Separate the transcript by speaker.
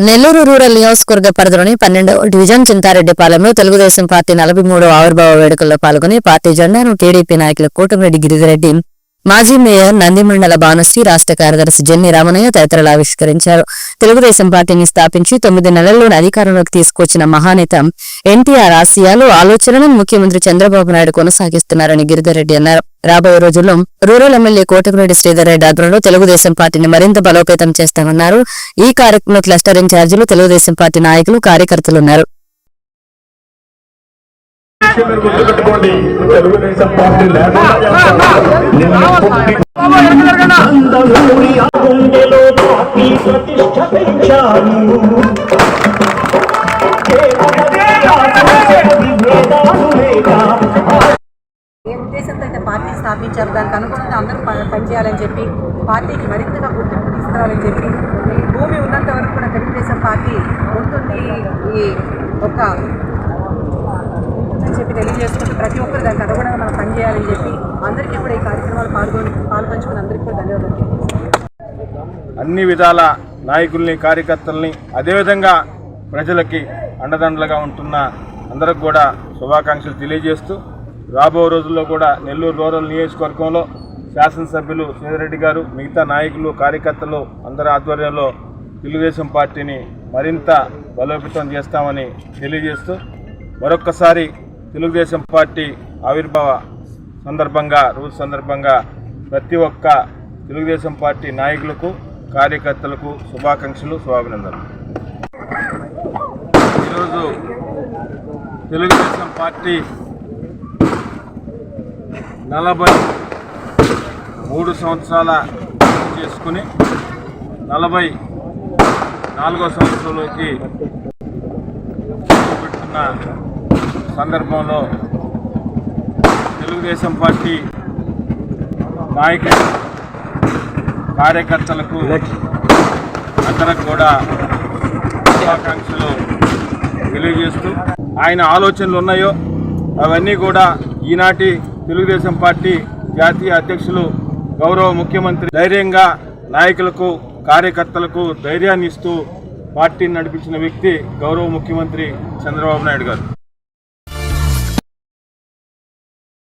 Speaker 1: Nellore rural నియోజకవర్గ పరిధిలోని పన్నెండవ డివిజన్ చింతారెడ్డిపాలెంలో తెలుగుదేశం పార్టీ నలభై మూడవ ఆవిర్భావ వేడుకల్లో పాల్గొని పార్టీ జెండాను టీడీపీ నాయకులు కోటమిరెడ్డి గిరిధిరెడ్డి మాజీ మేయర్ నందిమండల భానుశ్రీ రాష్ట్ర కార్యదర్శి జెన్ని రామనయ్య తదితరులు ఆవిష్కరించారు. తెలుగుదేశం పార్టీని స్థాపించి తొమ్మిది నెలల్లోనే అధికారంలోకి తీసుకొచ్చిన మహానేత ఎన్టీఆర్ ఆశయాలు ఆలోచనలను ముఖ్యమంత్రి చంద్రబాబు నాయుడు కొనసాగిస్తున్నారని గిరిధర్రెడ్డి అన్నారు. రాబోయే రోజుల్లో రూరల్ ఎమ్మెల్యే కోటకురెడ్డి శ్రీధర్ రెడ్డి ఆధ్వర్యంలో తెలుగుదేశం పార్టీని మరింత బలోపేతం చేస్తామన్నారు. ఈ కార్యక్రమంలో క్లస్టర్ ఇన్ఛార్జీలు తెలుగుదేశం పార్టీ నాయకులు కార్యకర్తలు ఉన్నారు.
Speaker 2: గుర్తుపెట్టుకోండి. తెలుగుదేశం పార్టీ
Speaker 3: పార్టీ ప్రతిష్ట పెంచాను
Speaker 4: అయితే పార్టీ స్థాపించారు? దానికి అనుగుణంగా అందరూ ప- పనిచేయాలని చెప్పి పార్టీకి మరింతగా గుర్తింపు తీసుకురావాలని చెప్పి భూమి ఉన్నంత వరకు కూడా తెలుగుదేశం పార్టీ ఉంటుంది. ఈ ఒక చెప్పి తెలియజేసుకుంటూ ప్రతి ఒక్కరు దానికి అనుగుణంగా మనం పనిచేయాలని చెప్పి అందరికీ కూడా ఈ కార్యక్రమాలు పాల్గొని పాల్పంచుకుని అందరికీ కూడా ధన్యవాదాలు
Speaker 2: అన్ని విధాల నాయకుల్ని కార్యకర్తల్ని అదేవిధంగా ప్రజలకి అండదండలుగా ఉంటున్న అందరికి కూడా శుభాకాంక్షలు తెలియజేస్తూ రాబో రోజుల్లో కూడా నెల్లూరు రూరల్ నియోజకవర్గంలో శాసనసభ్యులు శ్రీధరెడ్డి గారు మిగతా నాయకులు కార్యకర్తలు అందరి ఆధ్వర్యంలో తెలుగుదేశం పార్టీని మరింత బలోపేతం చేస్తామని తెలియజేస్తూ మరొక్కసారి తెలుగుదేశం పార్టీ ఆవిర్భావ సందర్భంగా రోజు సందర్భంగా ప్రతి ఒక్క తెలుగుదేశం పార్టీ నాయకులకు కార్యకర్తలకు శుభాకాంక్షలు శుభాభినందనలు. ఈరోజు తెలుగుదేశం పార్టీ నలభై మూడు సంవత్సరాల చేసుకుని నలభై నాలుగో సంవత్సరంలోకి పెడుతున్న సందర్భంలో తెలుగుదేశం పార్టీ నాయకులు కార్యకర్తలకు అందరికి కూడా శుభాకాంక్షలు తెలియజేస్తూ ఆయన ఆలోచనలు ఉన్నాయో అవన్నీ కూడా ఈనాటి తెలుగుదేశం పార్టీ జాతీయ అధ్యక్షులు గౌరవ ముఖ్యమంత్రి ధైర్యంగా నాయకులకు కార్యకర్తలకు ధైర్యాన్ని ఇస్తూ పార్టీని నడిపించిన వ్యక్తి గౌరవ ముఖ్యమంత్రి చంద్రబాబు నాయుడు గారు.